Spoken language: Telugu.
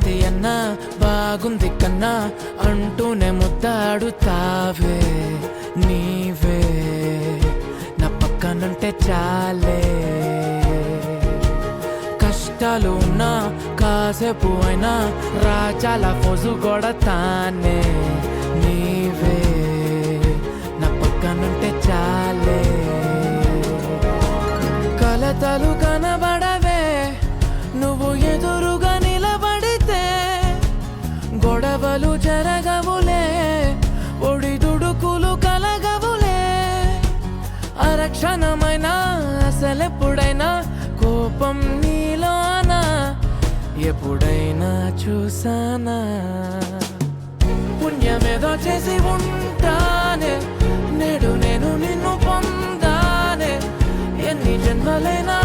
బాగున్నది అన్నా బాగుంది కన్నా అంటూనే ముద్దాడు తావే నీవే. నా పక్కనంటే చాలే. కష్టాలు ఉన్నా కాసేపు అయినా రాచాల ఫోజు కూడా తానే నీవే. నా పక్కనంటే చాలే. కలతలు కనబడవే నువ్వు కలలు జరగవులే ఒడిదుడుకులు కలగవులే. అరక్షణమైనా అసలెప్పుడైనా కోపం నీలోనా ఎప్పుడైనా చూసానా పుణ్యమేదో చేసి ఉంటానే నేడు నేను నిన్ను పొందానే ఎన్ని జన్మలైనా